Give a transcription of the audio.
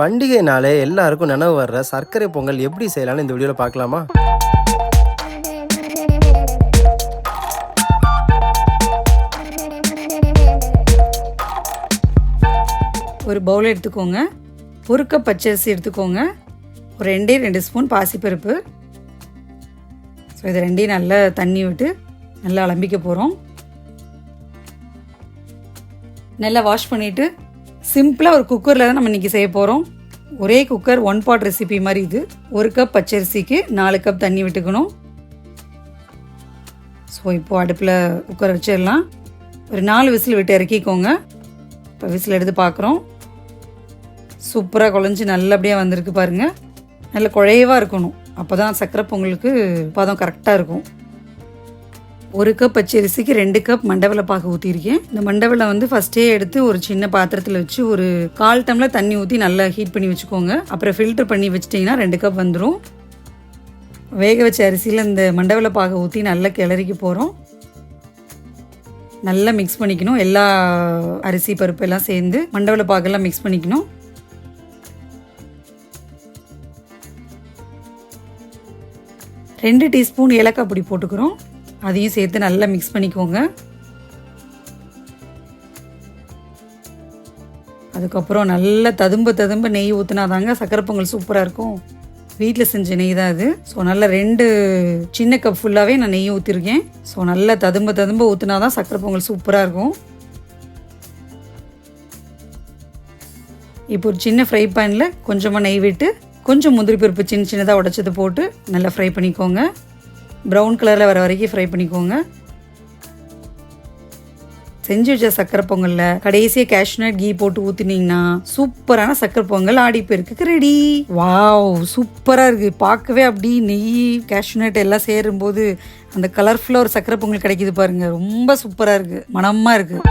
பண்டிகைனாலே எல்லாருக்கும் நினைவு வர்ற சர்க்கரை பொங்கல் எப்படி செய்யலாம்னு இந்த வீடியோவில் பார்க்கலாமா? ஒரு பவுல் எடுத்துக்கோங்க. ஒரு கப் பச்சரிசி எடுத்துக்கோங்க. ஒரு ரெண்டே ரெண்டு ஸ்பூன் பாசிப்பருப்பு. ஸோ இது ரெண்டையும் நல்லா தண்ணி விட்டு நல்லா அலம்பிக்க போகிறோம் நல்லா வாஷ் பண்ணிவிட்டு சிம்பிளாக ஒரு குக்கரில் தான் நம்ம இன்றைக்கி செய்ய போகிறோம் ஒரே குக்கர் ஒன் பாட் ரெசிபி மாதிரி இது. ஒரு கப் பச்சரிசிக்கு நாலு கப் தண்ணி விட்டுக்கணும். ஸோ இப்போது அடுப்பில் குக்கர் வச்சிடலாம். ஒரு நாலு விசில் விட்டு இறக்கிக்கோங்க. இப்போ விசில் எடுத்து பார்க்குறோம் சூப்பராக குழஞ்சி நல்லபடியாக வந்திருக்கு பாருங்கள் நல்ல குழையவாக இருக்கணும். அப்போ தான் சக்கரை பொங்கலுக்கு பதம் கரெக்டாக இருக்கும். ஒரு கப் பச்சரிசிக்கு ரெண்டு கப் மண்டவெல்ல பாகு ஊற்றிருக்கேன் இந்த மண்டவெல்ல வந்து ஃபஸ்ட்டே எடுத்து ஒரு சின்ன பாத்திரத்தில் வச்சு ஒரு கால் டம்ளர் தண்ணி ஊற்றி நல்லா ஹீட் பண்ணி வச்சுக்கோங்க. அப்புறம் ஃபில்டர் பண்ணி வச்சிட்டிங்கன்னா ரெண்டு கப் வந்துடும் வேக வச்ச அரிசியில் இந்த மண்டவெல்ல பாகை ஊற்றி நல்லா கிளறிக்கு போகிறோம் நல்லா மிக்ஸ் பண்ணிக்கணும். எல்லா அரிசி பருப்பு எல்லாம் சேர்ந்து மண்டவெல்ல பாகெல்லாம் மிக்ஸ் பண்ணிக்கணும். ரெண்டு டீஸ்பூன் ஏலக்காய் பொடி போட்டுக்கிறோம். அதையும் சேர்த்து நல்லா மிக்ஸ் பண்ணிக்கோங்க. அதுக்கப்புறம் நல்லா ததும்ப ததும்ப நெய் ஊற்றினா தாங்க சக்கரை பொங்கல் சூப்பராக இருக்கும். வீட்டில் செஞ்ச நெய் தான் அது. ஸோ நல்லா ரெண்டு சின்ன கப் ஃபுல்லாகவே நான் நெய் ஊற்றிருக்கேன் ஸோ நல்லா ததும்ப ததும்ப ஊற்றினா தான் சக்கரை பொங்கல் சூப்பராக இருக்கும். இப்போ ஒரு சின்ன ஃப்ரை பேனில் கொஞ்சமாக நெய் விட்டு கொஞ்சம் முந்திரி பருப்பு சின்ன சின்னதாக உடச்சது போட்டு நல்லா ஃப்ரை பண்ணிக்கோங்க. ப்ரௌன் கலரில் வர வரைக்கும் ஃப்ரை பண்ணிக்கோங்க. செஞ்சு வச்ச சக்கரை பொங்கலில் கடைசியாக கேஷ்நட் கீ போட்டு ஊற்றினீங்கன்னா சூப்பரான சக்கரை பொங்கல் ஆடி போயிருக்கு. ரெடி வாவ் சூப்பராக இருக்குது பார்க்கவே அப்படி நெய் கேஷ்நட் எல்லாம் சேரும்போது அந்த கலர்ஃபுல்லாக ஒரு சக்கரை பொங்கல் கிடைக்குது பாருங்கள் ரொம்ப சூப்பராக இருக்குது மணமாக இருக்குது